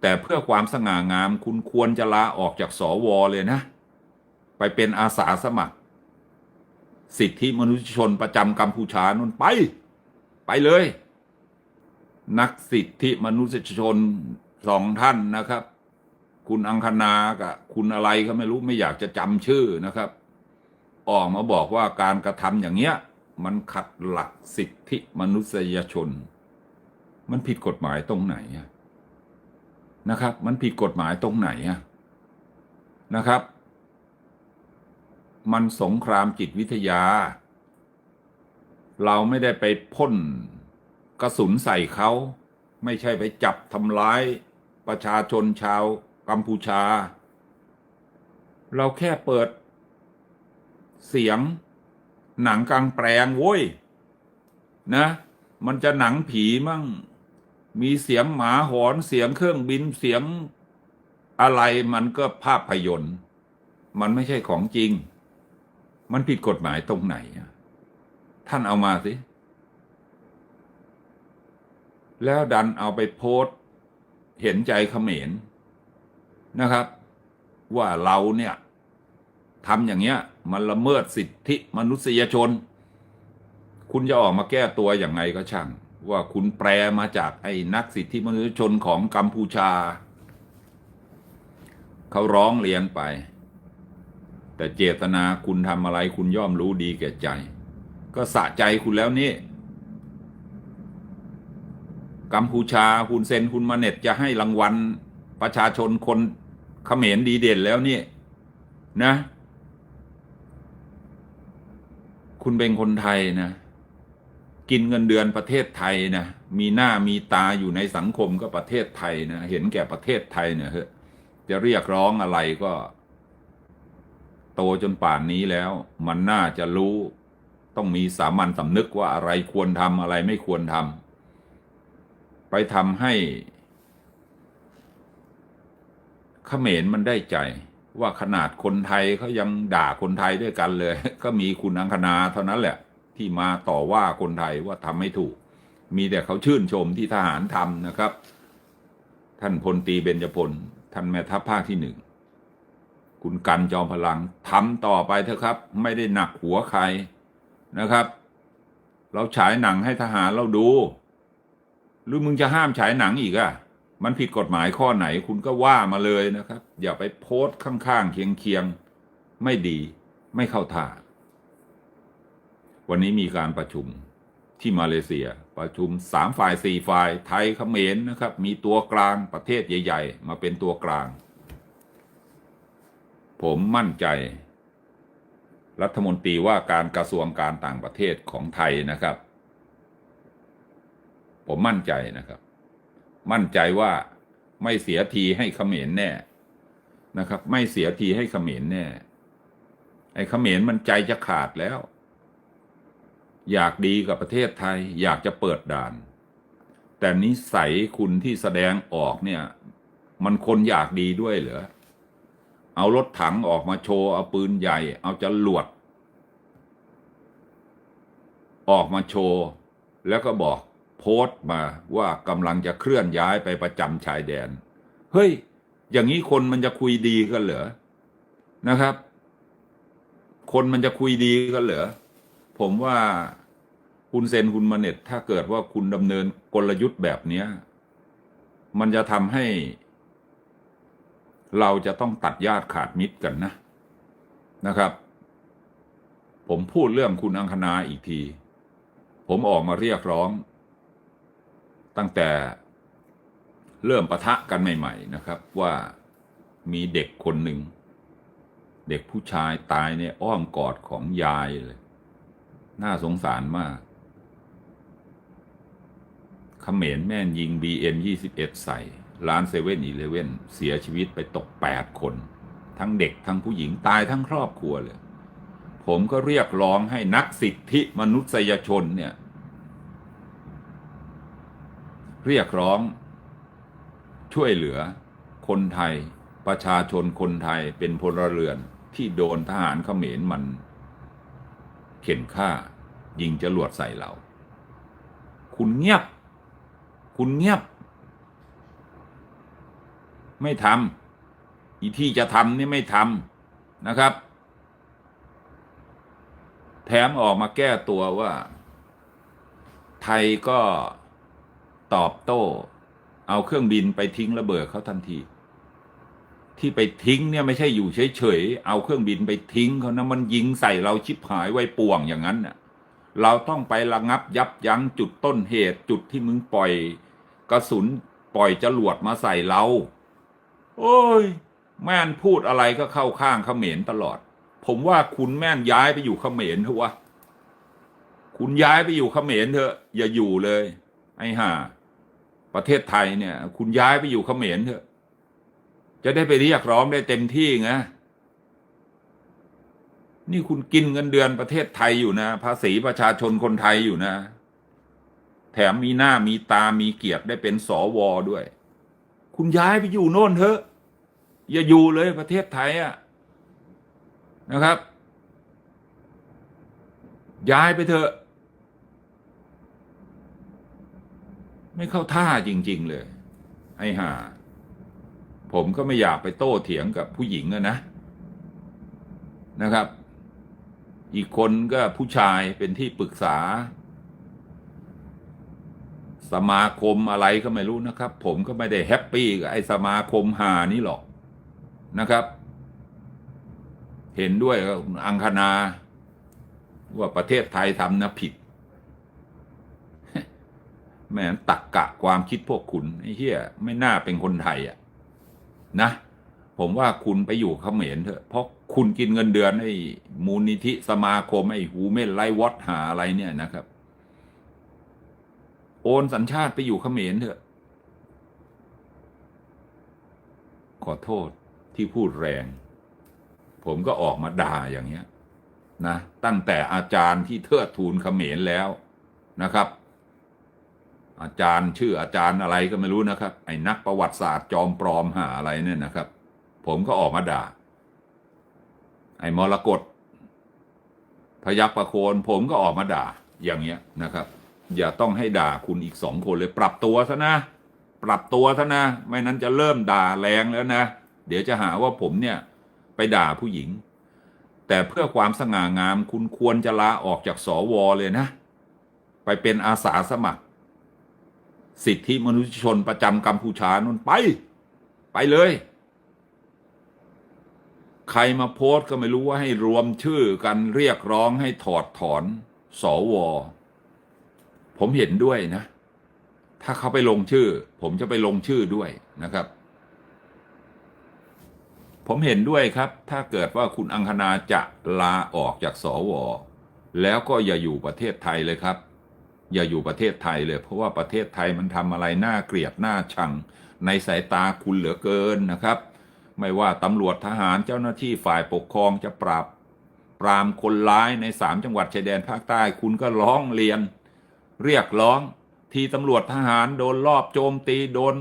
แต่เพื่อความสง่างามคุณควรจะลาออกจากสวเลยนะ ไปเป็นอาสาสมัคร สิทธิมนุษยชนประจำกัมพูชานุ่นไป ไปเลย นักสิทธิมนุษยชนสองท่านนะครับ คุณอังคณากับคุณอะไรก็ไม่รู้ไม่อยากจะจำชื่อนะครับ ออกมาบอกว่าการกระทำอย่างเงี้ย มันขัดหลักสิทธิมนุษยชน มันผิดกฎหมายตรงไหนอะ นะครับ มันผิดกฎหมายตรงไหนนะครับ มันสงครามจิตวิทยา เราไม่ได้ไปพ่นกระสุนใส่เขา ไม่ใช่ไปจับทำร้ายประชาชนชาวกัมพูชา เราแค่เปิด เสียง หนังกลางแปลงโว้ยนะ มันจะหนังผีมั่ง มีเสียงหมาหอนเสียงเครื่องบินเสียงอะไรมันก็ภาพยนตร์ มันไม่ใช่ของจริง มันผิดกฎหมายตรงไหน ท่านเอามาสิ แล้วดันเอาไปโพสเห็นใจเขมรนะครับ ว่าเราเนี่ยทำอย่างเงี้ย มันละเมิดสิทธิมนุษยชน คุณจะออกมาแก้ตัวอย่างไงก็ช่าง ว่าคุณแปลมาจากไอ้นักสิทธิมนุษยชนของกัมพูชา เขาร้องเรียนไป แต่เจตนาคุณทำอะไรคุณย่อมรู้ดีแก่ใจ ก็สะใจคุณแล้วนี่กัมพูชาคุณเซนคุณมาเน็ตจะให้รางวัลประชาชนคนเขมรดีเด่นแล้วนี่นะ คุณเป็นคนไทยนะ กินเงินเดือนประเทศไทยนะมีหน้ามีตาอยู่ในสังคมก็ประเทศไทยนะเห็นแก่ประเทศไทยเนี่ยเจะเรียกร้องอะไรก็ โตจนป่านนี้แล้ว มันน่าจะรู้ ต้องมีสามัญสำนึกว่าอะไรควรทำอะไรไม่ควรทำไปทำให้เขมรมันได้ใจ ว่าขนาดคนไทยเขายังด่าคนไทยด้วยกันเลย ก็มีคุณอังคณาเท่านั้นแหละ ที่มาต่อว่าคนไทยว่าทำไม่ถูก มีแต่เขาชื่นชมที่ทหารทำนะครับ ท่านพลตีเบญจพล ท่านแม่ทัพภาคที่หนึ่ง คุณกันจอมพลังทำต่อไปเถอะครับ ไม่ได้หนักหัวใครนะครับ เราฉายหนังให้ทหารเราดู หรือมึงจะห้ามฉายหนังอีกอะมันผิดกฎหมายข้อไหนคุณก็ว่ามาเลยนะครับ อย่าไปโพสต์ข้างๆเคียงๆ ไม่ดี ไม่เข้าท่า วันนี้มีการประชุมที่มาเลเซียประชุมสามฝ่ายสี่ฝ่าย ไทยเขมรนะครับ มีตัวกลางประเทศใหญ่ ๆ มาเป็นตัวกลาง ผมมั่นใจ รัฐมนตรีว่าการกระทรวงการต่างประเทศของไทยนะครับ ผมมั่นใจนะครับ มั่นใจว่าไม่เสียทีให้เขมรแน่นะครับ ไม่เสียทีให้เขมรแน่ไอ้เขมรมันใจจะขาดแล้ว อยากดีกับประเทศไทย อยากจะเปิดด่าน แต่นิสัยคุณที่แสดงออกเนี่ย มันคนอยากดีด้วยเหรอเอารถถังออกมาโชว์ เอาปืนใหญ่ เอาจรวด ออกมาโชว์ แล้วก็บอกโพสต์มาว่ากำลังจะเคลื่อนย้ายไปประจำชายแดน เฮ้ย อย่างนี้คนมันจะคุยดีกันเหรอ นะครับ คนมันจะคุยดีกันเหรอ ผมว่าคุณเซนคุณมาเน็ตถ้าเกิดว่าคุณดำเนินกลยุทธ์แบบนี้มันจะทำให้ เราจะต้องตัดญาติขาดมิตรกันนะนะครับ ผมพูดเรื่องคุณอังคณาอีกที ผมออกมาเรียกร้อง ตั้งแต่เริ่มปะทะกันใหม่ ๆ นะครับ ว่ามีเด็กคนหนึ่ง เด็กผู้ชายตายในอ้อมกอดของยายเลย น่าสงสารมากเขมรแม่นยิง BN 21 ใส่ ร้านเซเว่นอีเลเว่นเสียชีวิตไปตก 8 คน ทั้งเด็กทั้งผู้หญิงตายทั้งครอบครัวเลย ผมก็เรียกร้องให้นักสิทธิมนุษยชนเนี่ย เรียกร้องช่วยเหลือคนไทยประชาชนคนไทยเป็นพลเรือนที่โดนทหารเขมรมัน ข็นฆ่า ยิงจรวดใส่เรา คุณเงียบ คุณเงียบ ไม่ทำอีที่จะทำนี่ไม่ทำนะครับ แถมออกมาแก้ตัวว่า ไทยก็ตอบโต้ เอาเครื่องบินไปทิ้งระเบิดเขาทันที ที่ไปทิ้งเนี่ยไม่ใช่อยู่เฉยๆเอาเครื่องบินไปทิ้งเขานะมันยิงใส่เราชิบหายไว้ป่วงอย่างนั้นน่ะเราต้องไประงับยับยั้งจุดต้นเหตุจุดที่มึงปล่อยกระสุนปล่อยจรวดมาใส่เรา โอ้ย แม่นพูดอะไรก็เข้าข้างเขมรตลอด ผมว่าคุณแม่นย้ายไปอยู่เขมรเถอะวะคุณย้ายไปอยู่เขมรเถอะ อย่าอยู่เลย ไอ้ห่าประเทศไทยเนี่ย คุณย้ายไปอยู่เขมรเถอะ จะได้ไปเรียกร้องได้เต็มที่ไงนี่คุณกินเงินเดือนประเทศไทยอยู่นะ ภาษีประชาชนคนไทยอยู่นะ แถมมีหน้ามีตามีเกียรติได้เป็นสวด้วย คุณย้ายไปอยู่โน่นเถอะ อย่าอยู่เลยประเทศไทยอะนะครับ ย้ายไปเถอะ ไม่เข้าท่าจริง ๆ เลย ไอ้ห่า ผมก็ไม่อยากไปโต้เถียงกับผู้หญิงนะนะครับ อีกคนก็ผู้ชายเป็นที่ปรึกษา สมาคมอะไรก็ไม่รู้นะครับ ผมก็ไม่ได้แฮปปี้กับไอ้สมาคมหานี่หรอกนะครับ เห็นด้วยอังคณาว่าประเทศไทยทำนะผิดแม่ตักกะความคิดพวกคุณไอ้เหี้ยไม่น่าเป็นคนไทยอะ นะ ผมว่าคุณไปอยู่เขมรเถอะ เพราะคุณกินเงินเดือนไอ้มูลนิธิสมาคมไอ้ฮูเมนไลวอตหาอะไรเนี่ยนะครับ โอนสัญชาติไปอยู่เขมรเถอะ ขอโทษที่พูดแรง ผมก็ออกมาด่าอย่างเงี้ยนะตั้งแต่อาจารย์ที่เทิดทูนเขมรแล้วนะครับ อาจารย์ชื่ออาจารย์อะไรก็ไม่รู้นะครับ ไอ้นักประวัติศาสตร์จอมปลอมหาอะไรเนี่ยนะครับ ผมก็ออกมาด่า ไอ้มรกตพยักประโคนผมก็ออกมาด่าอย่างเงี้ยนะครับ อย่าต้องให้ด่าคุณอีกสองคนเลยปรับตัวซะนะ ปรับตัวซะนะ ไม่นั้นจะเริ่มด่าแรงแล้วนะ เดี๋ยวจะหาว่าผมเนี่ยไปด่าผู้หญิง แต่เพื่อความสง่างามคุณควรจะลาออกจากสวเลยนะ ไปเป็นอาสาสมัคร สิทธิมนุษยชนประจำกัมพูชานุ่นไป ไปเลย ใครมาโพสก็ไม่รู้ว่าให้รวมชื่อกันเรียกร้องให้ถอดถอนสวผมเห็นด้วยนะ ถ้าเขาไปลงชื่อ ผมจะไปลงชื่อด้วยนะครับ ผมเห็นด้วยครับ ถ้าเกิดว่าคุณอังคณาจะลาออกจากสวแล้วก็อย่าอยู่ประเทศไทยเลยครับ อย่าอยู่ประเทศไทยเลย เพราะว่าประเทศไทยมันทำอะไรน่าเกลียดน่าชัง ในสายตาคุณเหลือเกินนะครับ ไม่ว่าตำรวจทหารเจ้าหน้าที่ฝ่ายปกครองจะปราบ ปรามคนร้ายในสามจังหวัดชายแดนภาคใต้คุณก็ร้องเรียน เรียกร้องที่ตำรวจทหารโดนลอบโจมตีโดน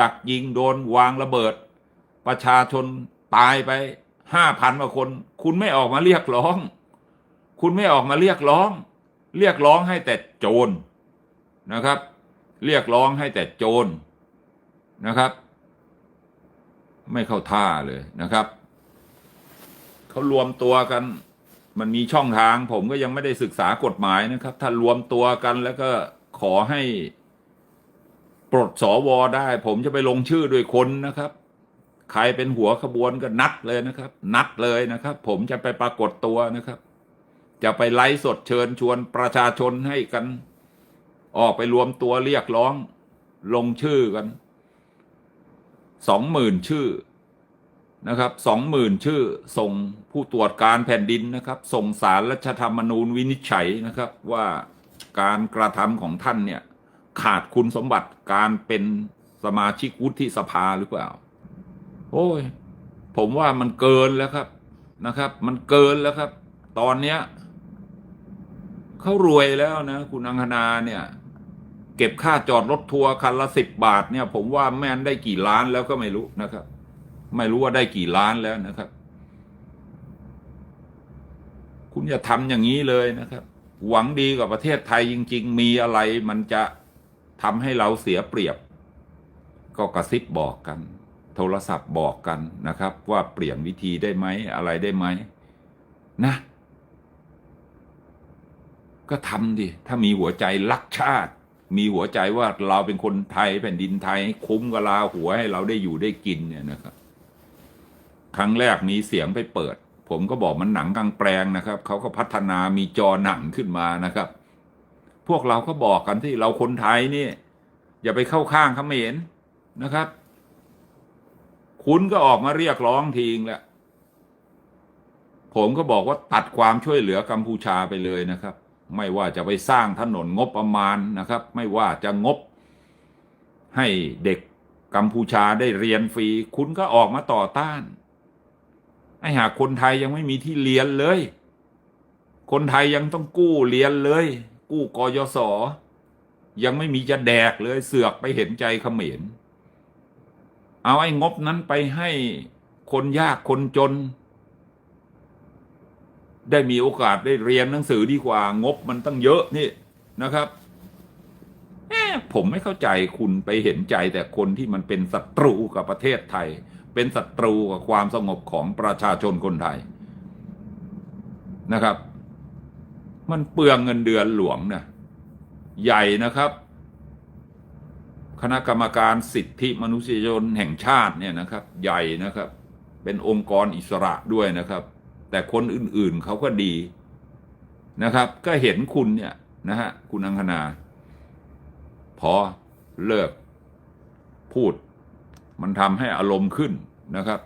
ดักยิงโดนวางระเบิด ประชาชนตายไปห้าพันกว่าคน คุณไม่ออกมาเรียกร้อง คุณไม่ออกมาเรียกร้อง เรียกร้องให้แต่โจรนะครับ เรียกร้องให้แต่โจรนะครับ ไม่เข้าท่าเลยนะครับเขารวมตัวกันมันมีช่องทางผมก็ยังไม่ได้ศึกษากฎหมายนะครับ ถ้ารวมตัวกันแล้วก็ขอให้ปลดสวได้ ผมจะไปลงชื่อด้วยคนนะครับ ใครเป็นหัวขบวนก็นัดเลยนะครับ นัดเลยนะครับ ผมจะไปปรากฏตัวนะครับ จะไปไลฟ์สดเชิญชวนประชาชนให้กัน ออกไปรวมตัวเรียกร้อง ลงชื่อกันสองหมื่นชื่อนะครับสองหมื่นชื่อส่งผู้ตรวจการแผ่นดินนะครับ ส่งสารรัฐธรรมนูญวินิจฉัยนะครับว่าการกระทำของท่านเนี่ยขาดคุณสมบัติการเป็นสมาชิกวุฒิสภาหรือเปล่า โอ้ย ผมว่ามันเกินแล้วครับนะครับ มันเกินแล้วครับ ตอนเนี้ย เขารวยแล้วนะ คุณอังคณาเนี่ย เก็บค่าจอดรถทัวร์คันละสิบบาทเนี่ย ผมว่าแม่นได้กี่ล้านแล้วก็ไม่รู้นะครับ ไม่รู้ว่าได้กี่ล้านแล้วนะครับ คุณอย่าทำอย่างนี้เลยนะครับ หวังดีกับประเทศไทยจริง ๆ มีอะไรมันจะทำให้เราเสียเปรียบ ก็กระซิบบอกกัน โทรศัพท์บอกกันนะครับ ว่าเปลี่ยนวิธีได้ไหมอะไรได้ไหมนะ ก็ทำดิ ถ้ามีหัวใจรักชาติ มีหัวใจว่าเราเป็นคนไทยแผ่นดินไทยคุ้มกับลาหัวให้เราได้อยู่ได้กินเนี่ยนะครับ ครั้งแรกมีเสียงไปเปิด ผมก็บอกมันหนังกลางแปลงนะครับ เขาก็พัฒนามีจอหนังขึ้นมานะครับ พวกเราก็บอกกันที่เราคนไทยนี่ อย่าไปเข้าข้างเขมรนะครับ คุณก็ออกมาเรียกร้องทีงแล้วผมก็บอกว่าตัดความช่วยเหลือกัมพูชาไปเลยนะครับ ไม่ว่าจะไปสร้างถนนงบประมาณนะครับ ไม่ว่าจะงบให้เด็กกัมพูชาได้เรียนฟรี คุณก็ออกมาต่อต้านไอ้หากคนไทยยังไม่มีที่เรียนเลย คนไทยยังต้องกู้เรียนเลย กู้กยศยังไม่มีจะแดกเลยเสือกไปเห็นใจเขมร เอาไอ้งบนั้นไปให้คนยากคนจน ได้มีโอกาสได้เรียนหนังสือดีกว่างบมันตั้งเยอะนี่นะครับผมไม่เข้าใจคุณไปเห็นใจแต่คนที่มันเป็นศัตรูกับประเทศไทย เป็นศัตรูกับความสงบของประชาชนคนไทยนะครับ มันเปลืองเงินเดือนหลวงนะใหญ่นะครับ คณะกรรมการสิทธิมนุษยชนแห่งชาติเนี่ยนะครับ ใหญ่นะครับ เป็นองค์กรอิสระด้วยนะครับ แต่คนอื่นๆเขาก็ดีนะครับ ก็เห็นคุณเนี่ยนะฮะคุณอังคณา พอเลิกพูด มันทำให้อารมณ์ขึ้นนะครับ